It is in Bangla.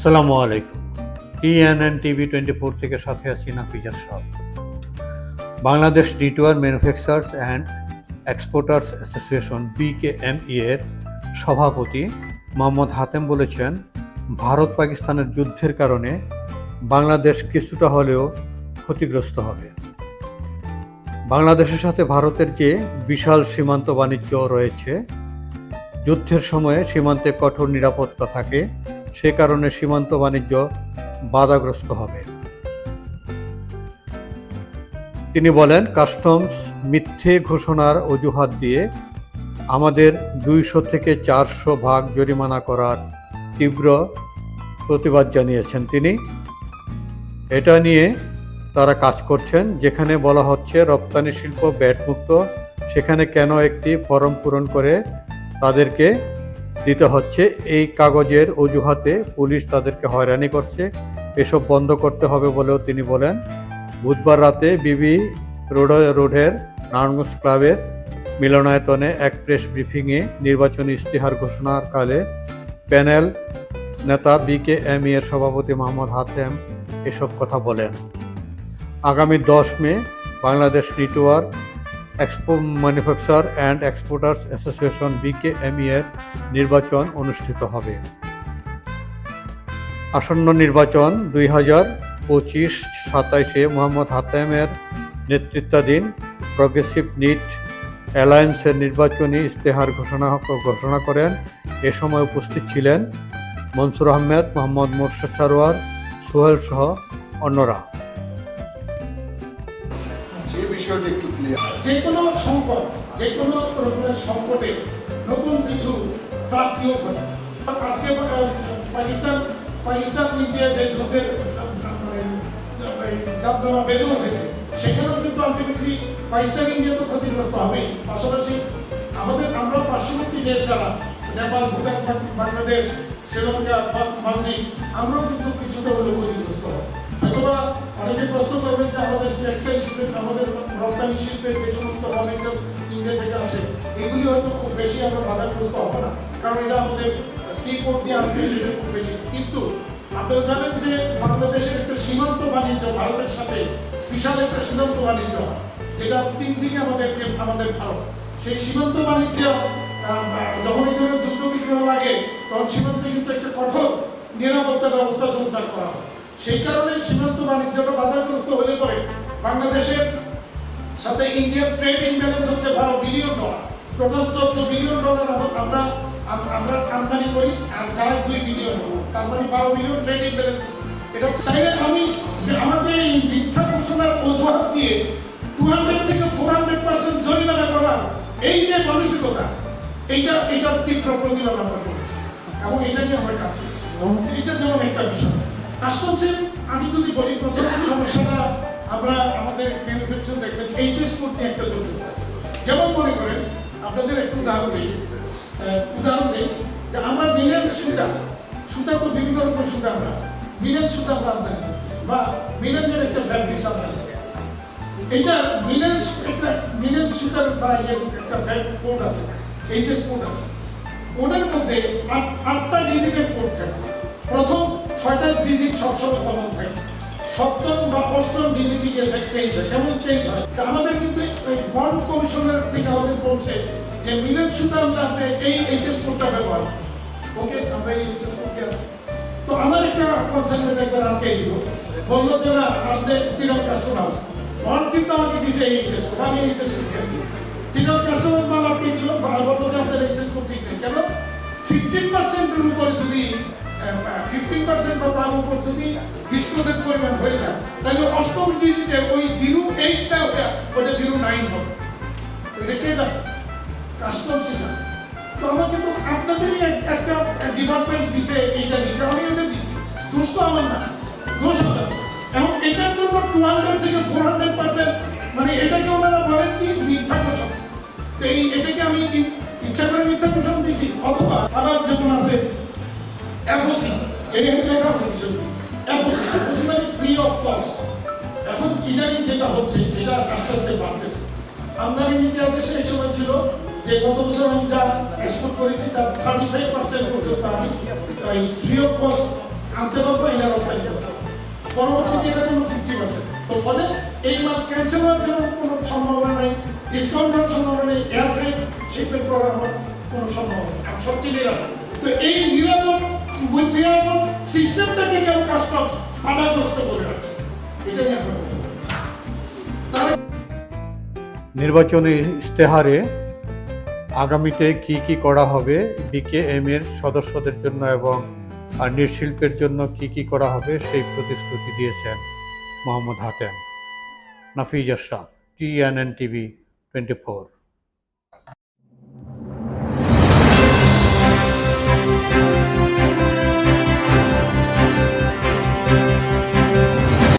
আসসালামু আলাইকুম। টিএনএন টিভি টোয়েন্টি ফোর থেকে সাথে আছি নাফিজার সব। Bangladesh knitwear manufacturers and exporters association BKME এর সভাপতি মোহাম্মদ হাতেম বলেছেন, ভারত পাকিস্তানের যুদ্ধের কারণে বাংলাদেশ কিছুটা হলেও ক্ষতিগ্রস্ত হবে। বাংলাদেশের সাথে ভারতের যে বিশাল সীমান্ত বাণিজ্য রয়েছে, যুদ্ধের সময়ে সীমান্তে কঠোর নিরাপত্তা থাকে সে কারণে সীমান্ত বাণিজ্য বাধাগ্রস্ত হবে। তিনি বলেন, কাস্টমস মিথ্যে ঘোষণার অজুহাত দিয়ে আমাদের দুইশো থেকে চারশো ভাগ জরিমানা করার তীব্র প্রতিবাদ জানিয়েছেন তিনি। এটা নিয়ে তারা কাজ করছেন, যেখানে বলা হচ্ছে, রপ্তানি শিল্প ব্যাটমুক্ত। সেখানে কেন একটি ফর্ম পূরণ করে তাদেরকে দিতে হচ্ছে। এই কাগজের অজুহাতে পুলিশ তাদেরকে হয়রানি করছে। এসব বন্ধ করতে হবে বলেও তিনি বলেন। বুধবার রাতে বিবি রোড, রোডের নারায়ণগঞ্জ ক্লাবের মিলনায়তনে এক প্রেস ব্রিফিংয়ে নির্বাচনী ইস্তেহার ঘোষণার কালে প্যানেল নেতা বি কে এম এর সভাপতি মোহাম্মদ হাতেম এসব কথা বলেন। আগামী দশ মে Bangladesh network expo manufacture and exporters association BKME এর নির্বাচন অনুষ্ঠিত হবে। আসন্ন নির্বাচন দুই হাজার পঁচিশ সাতাইশে মোহাম্মদ হাতেমের নেতৃত্বাধীন প্রগ্রেসিভ নিট অ্যালায়েন্সের নির্বাচনী ইশতেহার ঘোষণা ঘোষণা করেন। এ সময় উপস্থিত ছিলেন মনসুর আহমেদ, মোহাম্মদ মোর্শেদ সারোয়ার, সোহেল সহ অন্যরা। যে কোনো রকমের সংকটে নতুন কিছু প্রাপ্তিও ঘটে। আজকে পাকিস্তান পাকিস্তান ইন্ডিয়া যে যুদ্ধের আহ, মানে দাবদাবা বেড়ে উঠেছে সেখানেও কিন্তু আলটিমেটলি পাকিস্তান ইন্ডিয়া তো ক্ষতিগ্রস্ত হবেই। পাশাপাশি আমাদের আমরা পার্শ্ববর্তী দেশ যারা নেপাল ভুটান বাংলাদেশ শ্রীলঙ্কা মালদ্বীপ আমরাও কিন্তু কিছুটা হলেও ক্ষতিগ্রস্ত হব। অনেকে প্রশ্ন করবেন যে আমাদের টেক্সটাইল শিল্পের আমাদের রপ্তানি শিল্পের যে সমস্ত র ইন্ডিয়া থেকে আসে, এগুলি হয়তো খুব বেশি আমরা বাধাগ্রস্ত হব না। কারণ এটা আমাদের সি পোর্ট দিয়ে আসবে, সেটা খুব বেশি। কিন্তু আপনারা জানেন যে বাংলাদেশের একটা সীমান্ত বাণিজ্য, ভারতের সাথে বিশাল একটা সীমান্ত বাণিজ্য যেটা তিন দিকে আমাদেরকে আমাদের ভারত। সেই সীমান্ত বাণিজ্য যখন এই যুদ্ধ বিগ্রহ লাগে, তখন সীমান্তে কিন্তু একটা কঠোর নিরাপত্তা ব্যবস্থা জোরদার করা হয়। সেই কারণে সীমান্ত বাণিজ্যটা বাধাগ্রস্ত হলে পরে বাংলাদেশের সাথে ইন্ডিয়ার ট্রেড ইমব্যালেন্স হচ্ছে বারো বিলিয়ন ডলার টোটাল চোদ্দ বিলিয়ন ডলার আমরা আমরা আমদানি করি, আর তারা দুই বিলিয়ন ডলার তার মানে বারো বিলিয়ন ট্রেড ইমব্যালেন্স এটা তাইলে আমি আমাদের এই মিথ্যা ঘোষণার অজুহাত দিয়ে টু হান্ড্রেড থেকে ফোর হান্ড্রেড পার্সেন্ট জরিমানা করা, এই যে মানসিকতা, এইটা এটার তীব্র প্রতিবাদ আমরা করেছি। এবং এটা নিয়ে আমরা কাজ করেছি এটা যেমন একটা বিষয়। কাস্টমসের আমি যদি বলি, প্রথম সমস্যাটা আমরা আমাদের ম্যানুফ্যাকচার দেখবেন এইচএস নিয়ে একটা জটিল যেমন মনে করেন, আপনাদের একটু উদাহরণ দিই। উদাহরণ দিই যে আমরা মিলেন সুতা সুতা তো বিভিন্ন রকমের সুতা আমরা মিলেন সুতা আমরা আমদানি করতেছি বা মিলেনের একটা ফ্যাব্রিক্স আমদানি এইটা মিলেন একটা মিলেন সুতার বা একটা ফ্যাব্রিক কোড আছে এইচএস কোড আছে। কোডের মধ্যে আট- আটটা ডিজিটের কোড থাকে। প্রথম ছয়টা ডিজিট সবসময় কমন থাকে সপ্তম বা অষ্টম ডিজিটি যে চেঞ্জ হয় কেমন চেঞ্জ হয় আমাদের কিন্তু বন্ড কমিশনের থেকে আমাদের বলছে যে মিলেন সুতা আমরা আপনি এই এইচএস কোডটা ব্যবহার ওকে, আমরা এই এইচএস কোডে আছি। তো আমার একটা কনসালটেন্ট একবার আটকে দিল। বলল যে, না, আপনি তিনক কাস্টমার বন্ড কিন্তু আমাকে দিছে এই এইচএস কোড, আমি এইচএস কোড দিয়েছি তিনক কাস্টমার মাল আটকে দিল বলল যে, আপনার এইচএস কোড ঠিক নেই। কেন? ফিফটিন পার্সেন্টের উপরে যদি ফিফটিন পার্সেন্ট বা উপর যদি বিশ পার্সেন্ট পরিমাণ হয়ে যায়, তাহলে অষ্টম ডিজিটে ওই জিরো এইটটা ওটা জিরো নাইন হবে। এটা কে জানে? কাস্টমসই জানে। তো আমাকে তো আপনাদেরই একটা ডিপার্টমেন্ট দিছে, এইটা দিতে আমি এটা দিছি। দোষ তো আমার না। দোষ আপনাদের এখন এটার জন্য টু হান্ড্রেড থেকে ফোর হান্ড্রেড পার্সেন্ট মানে এটাকে ওনারা বলেন কি মিথ্যা পোষণ তো এই এটাকে আমি ইচ্ছা করে মিথ্যা পোষণ দিছি, অথবা আবার আছে এফওসি এটা লেখা আছে কিছু এফওসি এফওসি মানে ফ্রি অফ কস্ট এখন ইদানিং যেটা হচ্ছে, যেটা আস্তে আস্তে বাড়তেছে। আমদানি নীতি আদেশে এই সময় ছিল যে গত বছর আমি যা এক্সপোর্ট করেছি, তার থার্টি ফাইভ পার্সেন্ট পর্যন্ত আমি ফ্রি অফ কস্ট আনতে পারব এনার অপাইন করতে পরবর্তীতে এটা কোনো ফিফটি পার্সেন্ট তো ফলে এই মাল ক্যান্সেল হওয়ার জন্য কোনো সম্ভাবনা নেই ডিসকাউন্ট হওয়ার সম্ভাবনা নেই এয়ার ফ্রেট শিপমেন্ট করার কোনো সম্ভাবনা নেই। আর নিরাপদ। তো এই নিরাপদ সিস্টেমটাকে কাস্টমস বাধাগ্রস্ত করে রাখছে। আমরা নির্বাচনী ইশতেহারে আগামীতে কি কি করা হবে বিকেএম এর সদস্যদের জন্য এবং নৃশিল্পের জন্য কি কি করা হবে সেই প্রতিশ্রুতি দিয়েছেন Mohammad Hatem. Nafiz Ashraf TNN TV twenty four